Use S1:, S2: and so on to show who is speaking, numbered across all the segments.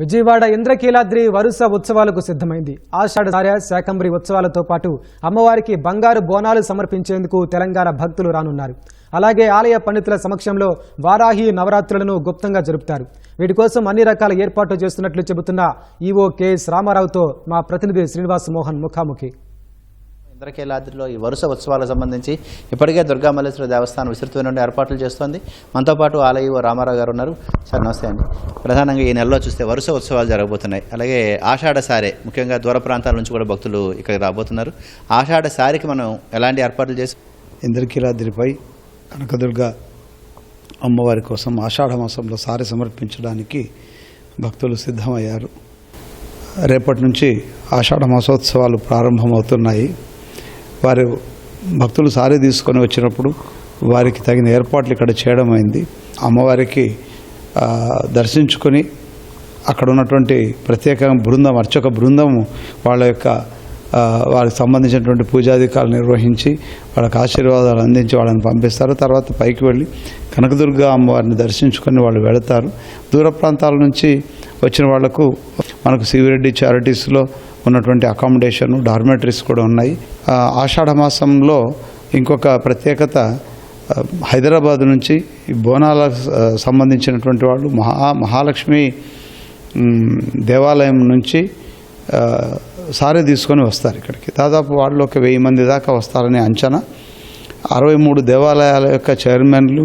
S1: విజయవాడ ఇంద్రకీలాద్రి వరుస ఉత్సవాలకు సిద్ధమైంది. ఆషాఢ శాకంబరి ఉత్సవాలతో పాటు అమ్మవారికి బంగారు బోనాలు సమర్పించేందుకు తెలంగాణ భక్తులు రానున్నారు. అలాగే ఆలయ పండితుల సమక్షంలో వారాహి నవరాత్రులను గుప్తంగా జరుపుతారు. వీటి కోసం అన్ని రకాల ఏర్పాట్లు చేస్తున్నట్లు చెబుతున్న ఈవో కెఎస్ రామారావుతో మా ప్రతినిధి శ్రీనివాస్ మోహన్ ముఖాముఖి.
S2: ఇంద్రకీలాద్రిలో ఈ వరుస ఉత్సవాలకు సంబంధించి ఇప్పటికే దుర్గామల్లేశ్వర దేవస్థానం విస్తృతమైన నుండి ఏర్పాట్లు చేస్తోంది. మనతో పాటు ఆలయ రామారావు గారు ఉన్నారు. సార్ నమస్తే అండి. ప్రధానంగా ఈ నెలలో చూస్తే వరుస ఉత్సవాలు జరగబోతున్నాయి. అలాగే ఆషాఢ సారే ముఖ్యంగా దూర ప్రాంతాల నుంచి కూడా భక్తులు ఇక్కడికి రాబోతున్నారు. ఆషాఢ సారికి మనం ఎలాంటి ఏర్పాట్లు చేసి
S3: ఇంద్రకీలాద్రిపై కనకదుర్గ అమ్మవారి కోసం ఆషాఢ మాసంలో సారి సమర్పించడానికి భక్తులు సిద్ధమయ్యారు. రేపటి నుంచి ఆషాఢ మాసోత్సవాలు ప్రారంభమవుతున్నాయి. వారు భక్తులు సారీ తీసుకొని వచ్చినప్పుడు వారికి తగిన ఏర్పాట్లు ఇక్కడ చేయడం అయింది. అమ్మవారికి దర్శించుకొని అక్కడ ఉన్నటువంటి ప్రత్యేక బృందం అర్చక బృందము వాళ్ళ యొక్క వారికి సంబంధించినటువంటి పూజాధికారులు నిర్వహించి వాళ్ళకి ఆశీర్వాదాలు అందించి వాళ్ళని పంపిస్తారు. తర్వాత పైకి వెళ్ళి కనకదుర్గ అమ్మవారిని దర్శించుకొని వాళ్ళు వెళతారు. దూర ప్రాంతాల నుంచి వచ్చిన వాళ్ళకు మనకు సివిరెడ్డి చారిటీస్లో ఉన్నటువంటి అకామిడేషను డార్మెటరీస్ కూడా ఉన్నాయి. ఆషాఢ మాసంలో ఇంకొక ప్రత్యేకత హైదరాబాద్ నుంచి బోనాలకు సంబంధించినటువంటి వాళ్ళు మహా మహాలక్ష్మి దేవాలయం నుంచి సారీ తీసుకొని వస్తారు ఇక్కడికి. దాదాపు వాళ్ళు ఒక వెయ్యి మంది దాకా వస్తారని అంచనా. అరవై మూడు దేవాలయాల యొక్క చైర్మన్లు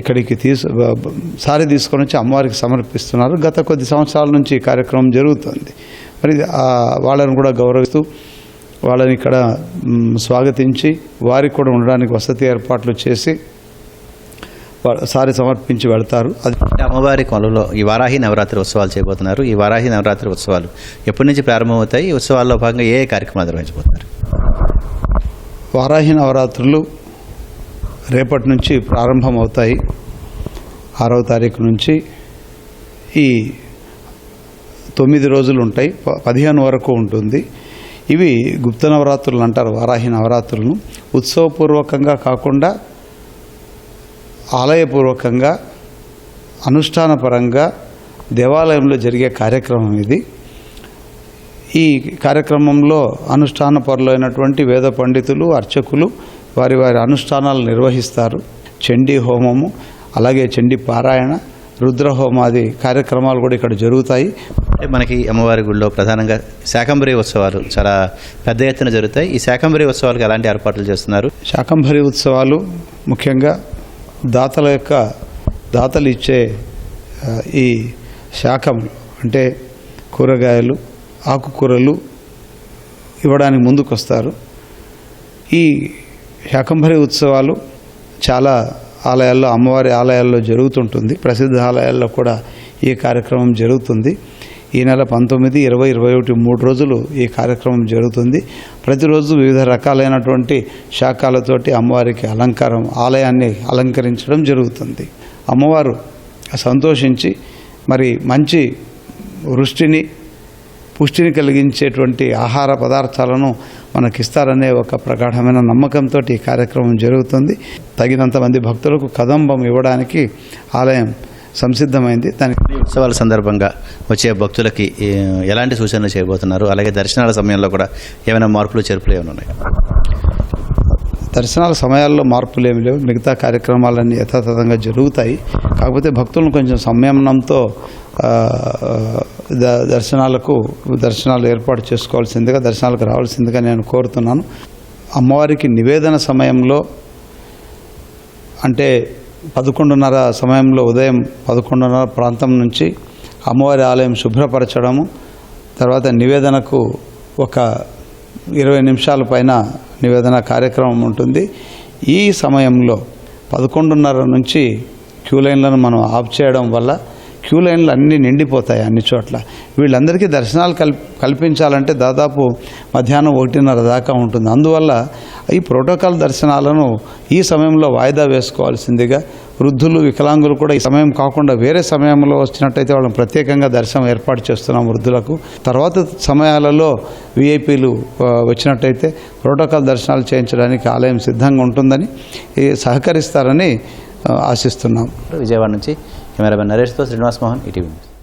S3: ఇక్కడికి తీసు సారీ తీసుకొని వచ్చి అమ్మవారికి సమర్పిస్తున్నారు. గత కొద్ది సంవత్సరాల నుంచి ఈ కార్యక్రమం జరుగుతుంది. మరి వాళ్ళని కూడా గౌరవిస్తూ వాళ్ళని ఇక్కడ స్వాగతించి వారికి కూడా ఉండడానికి వసతి ఏర్పాట్లు చేసి సారీ సమర్పించి వెళ్తారు. అది
S2: అమ్మవారి కొలలో ఈ వారాహి నవరాత్రి ఉత్సవాలు చేయబోతున్నారు. ఈ వారాహి నవరాత్రి ఉత్సవాలు ఎప్పటి నుంచి ప్రారంభమవుతాయి? ఈ ఉత్సవాల్లో భాగంగా ఏ ఏ కార్యక్రమాలు నిర్వహించబోతున్నారు?
S3: వారాహి నవరాత్రులు రేపటి నుంచి ప్రారంభమవుతాయి. ఆరవ తారీఖు నుంచి ఈ తొమ్మిది రోజులు ఉంటాయి. ప- పదిహేను వరకు ఉంటుంది. ఇవి గుప్త నవరాత్రులు అంటారు వారాహి నవరాత్రులను. ఉత్సవపూర్వకంగా కాకుండా ఆలయపూర్వకంగా అనుష్ఠానపరంగా దేవాలయంలో జరిగే కార్యక్రమం ఇది. ఈ కార్యక్రమంలో అనుష్ఠాన పరులైనటువంటి వేద పండితులు అర్చకులు వారి వారి అనుష్ఠానాలు నిర్వహిస్తారు. చండీ హోమము అలాగే చండీ పారాయణ రుద్రహోమాది కార్యక్రమాలు కూడా ఇక్కడ జరుగుతాయి.
S2: మనకి అమ్మవారి గుడిలో ప్రధానంగా శాకంబరి ఉత్సవాలు చాలా పెద్ద ఎత్తున జరుగుతాయి. ఈ శాకంబరి ఉత్సవాలకు ఎలాంటి ఏర్పాట్లు చేస్తున్నారు?
S3: శాకంబరి ఉత్సవాలు ముఖ్యంగా దాతల యొక్క దాతలు ఇచ్చే ఈ శాకములు అంటే కూరగాయలు ఆకుకూరలు ఇవ్వడానికి ముందుకొస్తారు. ఈ శాకంబరి ఉత్సవాలు చాలా ఆలయాల్లో అమ్మవారి ఆలయాల్లో జరుగుతుంటుంది. ప్రసిద్ధ ఆలయాల్లో కూడా ఈ కార్యక్రమం జరుగుతుంది. ఈ నెల పంతొమ్మిది ఇరవై ఇరవై ఒకటి మూడు రోజులు ఈ కార్యక్రమం జరుగుతుంది. ప్రతిరోజు వివిధ రకాలైనటువంటి శాఖలతోటి అమ్మవారికి అలంకారం ఆలయాన్ని అలంకరించడం జరుగుతుంది. అమ్మవారు సంతోషించి మరి మంచి వృష్టిని పుష్టిని కలిగించేటువంటి ఆహార పదార్థాలను మనకిస్తారనే ఒక ప్రగాఢమైన నమ్మకంతో ఈ కార్యక్రమం జరుగుతుంది. తగినంత మంది భక్తులకు కదంబం ఇవ్వడానికి ఆలయం సంసిద్ధమైంది. దానికి
S2: ఉత్సవాల సందర్భంగా వచ్చే భక్తులకి ఎలాంటి సూచనలు చేయబోతున్నారు? అలాగే దర్శనాల సమయంలో కూడా ఏమైనా మార్పులు చేర్పులు ఏమైనా ఉన్నాయి?
S3: దర్శనాల సమయాల్లో మార్పులు ఏమి లేవు. మిగతా కార్యక్రమాలన్నీ యథాతథంగా జరుగుతాయి. కాకపోతే భక్తులను కొంచెం సంయమనంతో దర్శనాలకు దర్శనాలు ఏర్పాటు చేసుకోవాల్సిందిగా దర్శనాలకు రావాల్సిందిగా నేను కోరుతున్నాను. అమ్మవారికి నివేదన సమయంలో అంటే పదకొండున్నర సమయంలో ఉదయం పదకొండున్నర ప్రాంతం నుంచి అమ్మవారి ఆలయం శుభ్రపరచడము తర్వాత నివేదనకు ఒక ఇరవై నిమిషాల పైన నివేదన కార్యక్రమం ఉంటుంది. ఈ సమయంలో పదకొండున్నర నుంచి క్యూ లైన్లను మనం ఆఫ్ చేయడం వల్ల క్యూ లైన్లు అన్నీ నిండిపోతాయి అన్ని చోట్ల. వీళ్ళందరికీ దర్శనాలు కల్ప కల్పించాలంటే దాదాపు మధ్యాహ్నం ఒకటిన్నర దాకా ఉంటుంది. అందువల్ల ఈ ప్రోటోకాల్ దర్శనాలను ఈ సమయంలో వాయిదా వేసుకోవాల్సిందిగా వృద్ధులు వికలాంగులు కూడా ఈ సమయం కాకుండా వేరే సమయంలో వచ్చినట్టయితే వాళ్ళని ప్రత్యేకంగా దర్శనం ఏర్పాటు చేస్తున్నాం వృద్ధులకు. తర్వాత సమయాలలో విఐపీలు వచ్చినట్టయితే ప్రోటోకాల్ దర్శనాలు చేయించడానికి ఆలయం సిద్ధంగా ఉంటుందని ఈ సహకరిస్తారని ఆశిస్తున్నాం.
S2: విజయవాడ నుంచి కెమెరామెన్ నరేష్తో శ్రీనివాస్ మోహన్ ఈటీవీ న్యూస్.